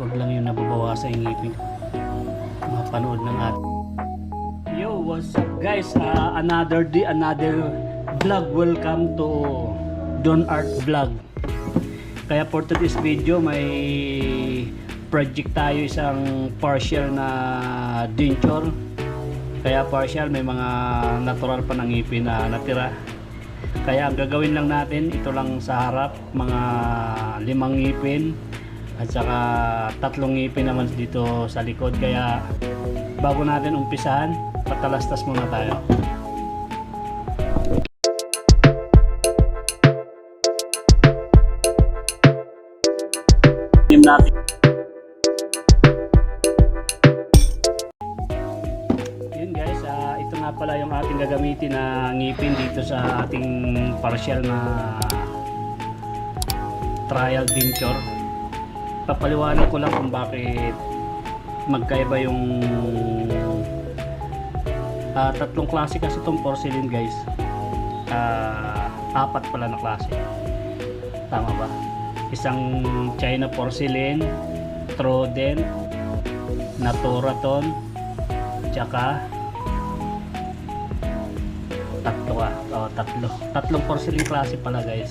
Huwag lang yung nababawasan yung ngipin. Mapanood ng at. Yo, what's up guys? Ah, another day, another vlog. Welcome to Don Art Vlog. Kaya for today's video, may project tayo isang partial na denture. Kaya partial, may mga natural pa ng ngipin na natira. Kaya ang gagawin lang natin, ito lang sa harap, mga limang ngipin at saka tatlong ngipin naman dito sa likod. Kaya bago natin umpisahan, patalastas muna tayo. Natin. Yun guys, ah, ito nga pala yung ating gagamitin na ngipin dito sa ating partial na trial denture. Papaliwanag ko lang kung bakit magkaiba yung ah, tatlong klase kasi itong porcelain guys. Ah, apat pala na klase. Tama ba? Isang China porcelain, Trodent, Naturaton, tsaka tatlo ah. Oh, tatlo. Tatlong porcelain klase pala guys.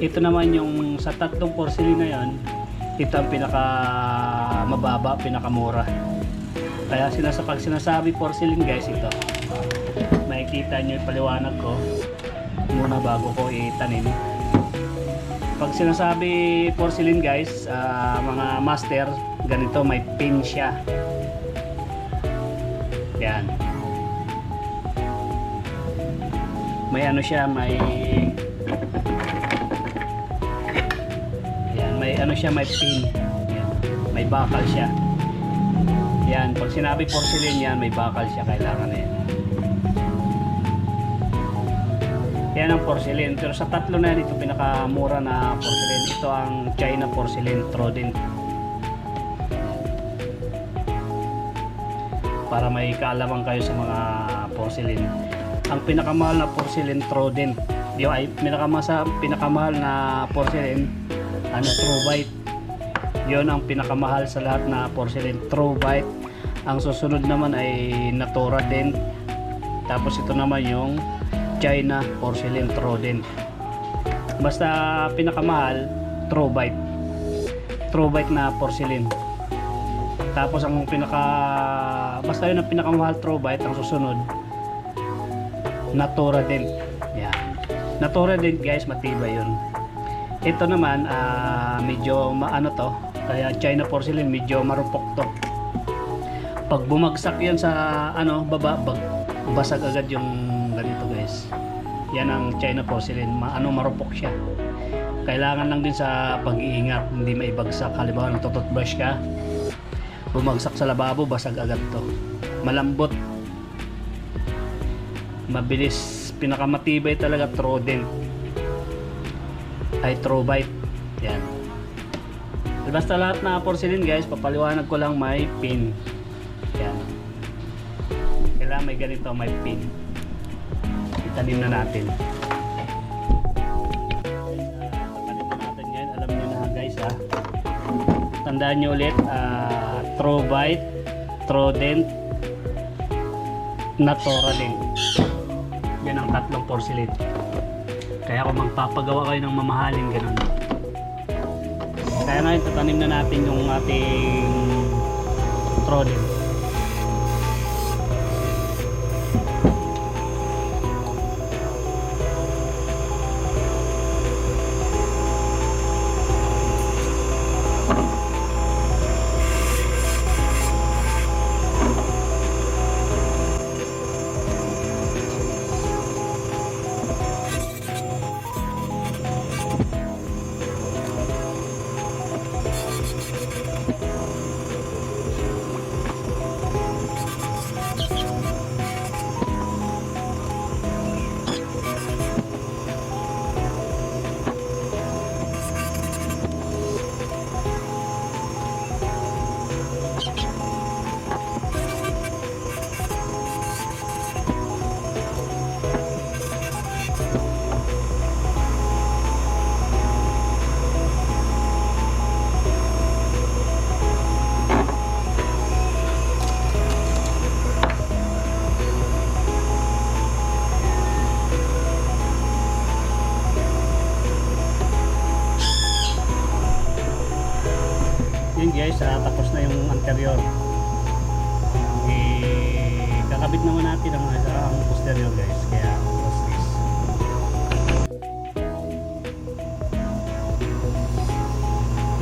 Ito naman yung sa tatlong porcelain na yan, ito ang pinaka mababa, pinakamura. Kaya sinasa pag sinasabi porcelain guys ito. Makikita nyo yung paliwanag ko muna bago ko itanim. Pag sinasabi porcelain guys, ah, mga master, ganito may pin siya. Yan. May ano siya, may ano siya, may pin. May bakal siya. Yan, pag sinabi porcelain yan, may bakal siya kailangan na yan. Yan ang porcelain. Pero sa tatlo na yan, ito pinakamura na porcelain. Ito ang China porcelain Trodent. para may kaalaman kayo sa mga porcelain. Ang pinakamahal na porcelain Trodent. Yung ay pinakamahal sa pinakamahal na porcelain ano True Bite. 'Yon ang pinakamahal sa lahat na porcelain True Bite. Ang susunod naman ay Natura Dent. Tapos ito naman yung China porcelain Trodent. Basta pinakamahal True Bite. True Bite na porcelain. Tapos ang pinaka basta yun ang pinakamahal Trobite ang susunod Natura Dent. Yan. Natura Dent guys, matibay yun. Ito naman ah, medyo maano to, kaya China porcelain medyo marupok to. Pag bumagsak yan sa ano baba, bag, basag agad yung ganito guys. Yan ang China porcelain, ma, ano marupok siya. Kailangan lang din sa pag-iingat, hindi maibagsak. Halimbawa, nagtotoothbrush ka, bumagsak sa lababo, basag agad to. Malambot. Mabilis. Pinakamatibay talaga Trodent. Ay Trobite. Yan. Basta lahat na porcelain guys, papaliwanag ko lang may pin. Yan. Kailangan may ganito, may pin. Itanim na natin. Ha. Tandaan nyo ulit, ah, Trovite, Trodent, Natura din. Yan ang tatlong porcelain. Kaya kung magpapagawa kayo ng mamahaling ganun. Kaya ngayon tatanim na natin yung ating Trodent.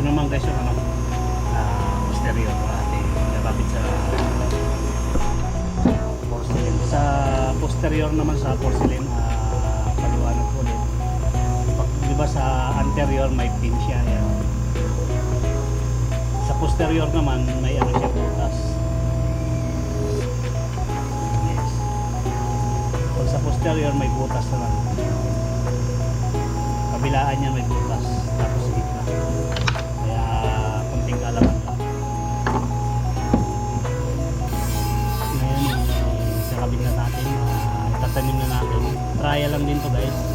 Ito naman guys yung ano, ah, posterior ating nakabit sa porcelain. Sa posterior naman sa porcelain, ah, paliwanag ulit. Pag, di ba sa anterior may pin siya. Yan. Sa posterior naman may ano siya butas. Yes. Pag sa posterior may butas naman. Kabilaan niya may butas. Tapos Tatanim na natin. Trial lang din to guys.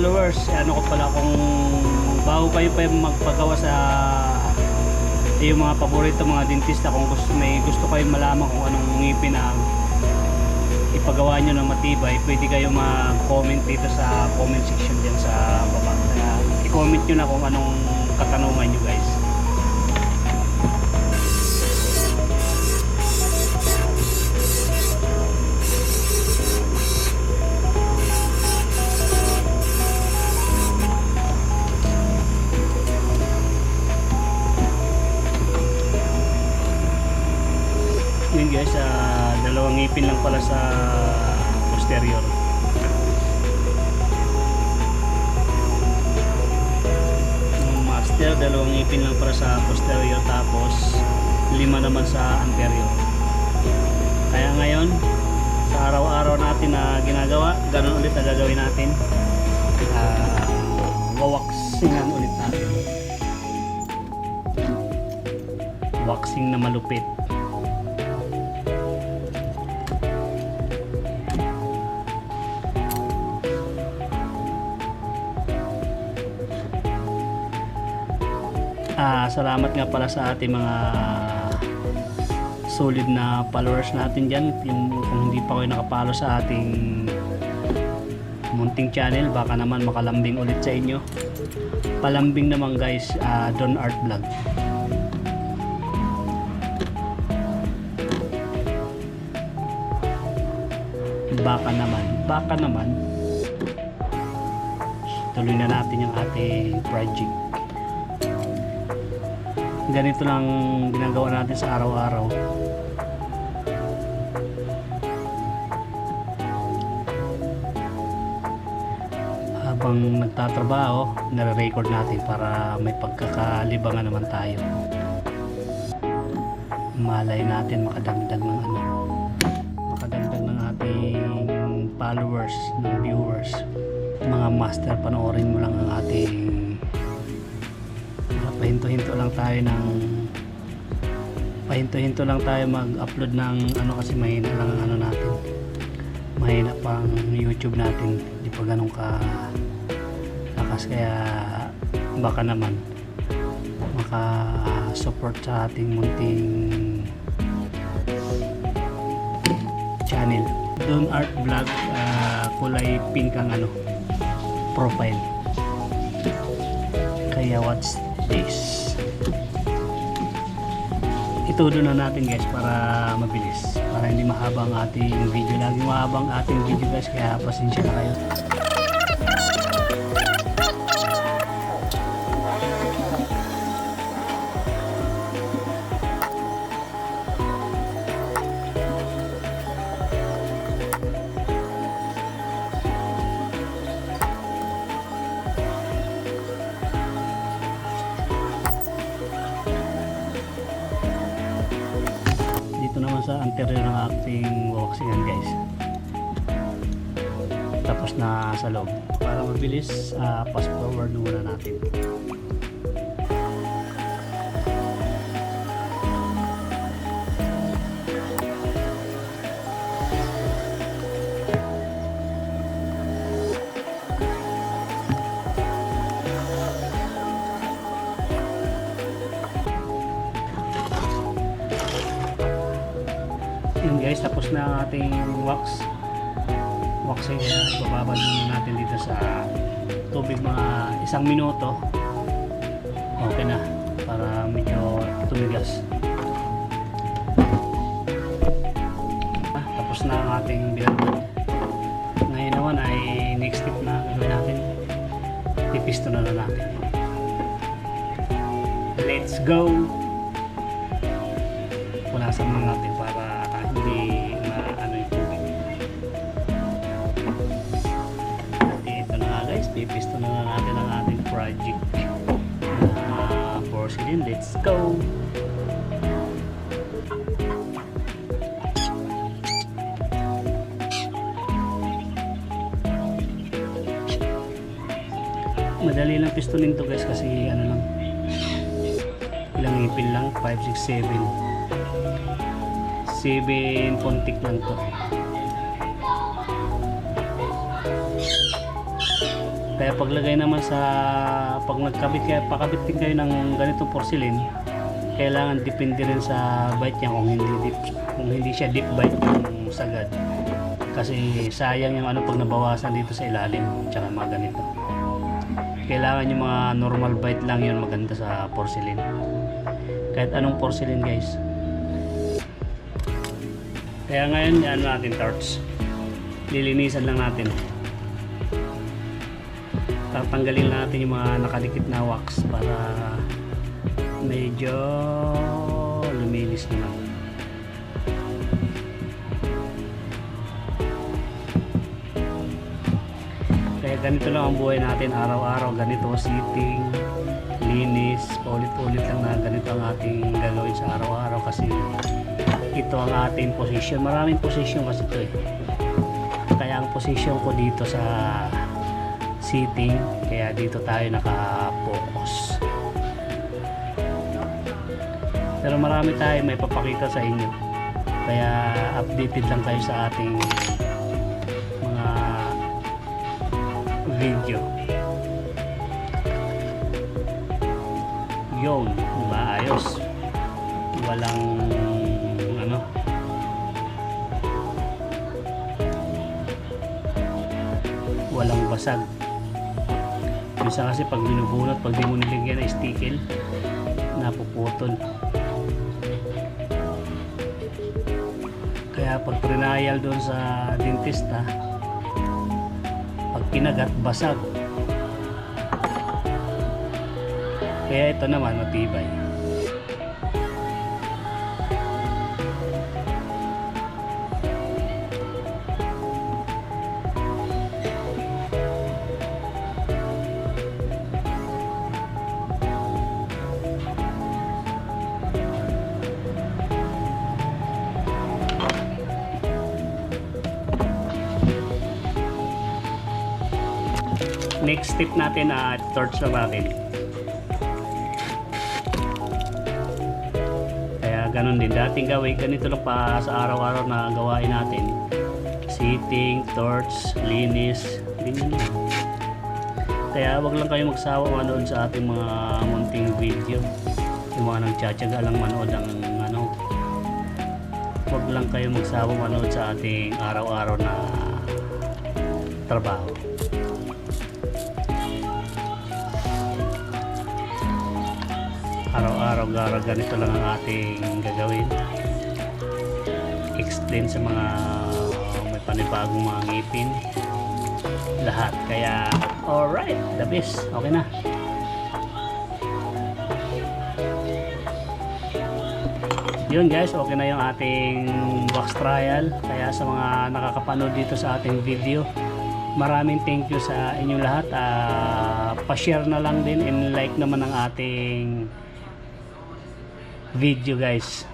Followers, ano ko pala kung bago kayo pa magpagawa sa yung mga paborito mga dentista kung gusto may gusto kayo malaman kung anong ngipin ang ipagawa nyo ng matibay pwede kayo mag-comment dito sa comment section dyan sa baba. Kaya i-comment nyo na kung anong katanungan nyo guys guys ah, dalawang ngipin lang pala sa posterior. Yung master dalawang ngipin lang para sa posterior tapos lima naman sa anterior. Kaya ngayon sa araw-araw natin na ginagawa ganun ulit na gagawin natin. Uh, wawaksingan ulit natin. Waxing na malupit Ah, salamat nga pala sa ating mga solid na followers natin dyan. Yung, kung hindi pa kayo nakapalo sa ating munting channel, baka naman makalambing ulit sa inyo. Palambing naman guys, ah, Don Art Vlog. Baka naman, baka naman. Tuloy na natin yung ating project ganito lang ginagawa natin sa araw-araw. Habang nagtatrabaho nare-record natin para may pagkakalibangan naman tayo. Malay natin makadagdag ng ano makadagdag ng ating followers ng viewers. Mga master panoorin mo lang ang ating pahinto-hinto lang tayo ng pahinto-hinto lang tayo mag-upload ng ano kasi mahina lang ang ano natin. Mahina pang YouTube natin. Di pa ganun ka lakas. Kaya baka naman maka support sa ating munting channel. Don Art Vlog ah, kulay pink ang ano profile. Kaya watch this itudo na natin guys para mabilis. Para hindi mahaba ang ating video. Lagi mahaba ang ating video guys kaya pasensya na kayo Na sa loob. Para mabilis, ah, fast forward muna natin. Yun guys, tapos na ating wax. Kaya ibababad muna natin dito sa tubig mga isang minuto. Okay na para medyo tumigas. Ah, tapos na ang ating binabad. Ngayon naman ay next step na gagawin natin. Pipisto na lang natin. Let's go! punasan na natin nga pipisto na na natin ang ating project na porcelain. Let's go! Madali lang pistonin to guys kasi ano lang ilang ipin lang 5, 6, 7 7 puntik lang to kaya paglagay naman sa pag nagkabit kayo pakabit din kayo ng ganitong porcelain kailangan depende rin sa bite niya kung hindi deep, kung hindi siya deep bite yung sagad. Kasi sayang yung ano pag nabawasan dito sa ilalim tsaka mga ganito. Kailangan yung mga normal bite lang yun maganda sa porcelain. Kahit anong porcelain guys. Kaya ngayon yan natin torch lilinisan lang natin tatanggalin natin yung mga nakadikit na wax para medyo luminis naman. Kaya ganito lang ang buhay natin araw-araw ganito sitting linis paulit-ulit lang na ganito ang ating gagawin sa araw-araw kasi ito ang ating position maraming position kasi ito eh. Kaya ang position ko dito sa sitting kaya dito tayo naka-focus. Pero marami tayo may papakita sa inyo. Kaya updated lang kayo sa ating mga video. Yun diba ayos walang ano. Walang basag minsan kasi pag binubunot pag di mo nilagyan ng stickle napuputol. Kaya pag trinayal doon sa dentista pag kinagat basag. Kaya ito naman matibay next step natin na torch na natin. Kaya ganun din. Dating gawin ganito lang pa sa araw-araw na gawain natin. Sitting, torch, linis. Ganyan kaya wag lang kayo magsawa manood sa ating mga munting video. Yung mga nagtsatsaga lang manood ng ano. Wag lang kayo magsawa manood sa ating araw-araw na trabaho araw-araw gara ganito lang ang ating gagawin. Explain sa mga may panibagong mga ngipin. Lahat kaya alright the best. Okay na. Yun guys okay na yung ating wax trial. Kaya sa mga nakakapanood dito sa ating video maraming thank you sa inyong lahat. Ah, pa-share na lang din and like naman ang ating video guys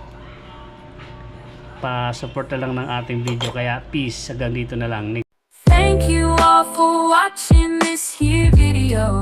pa-support na lang ng ating video. Kaya peace, hanggang dito na lang. Thank you all for watching this here video.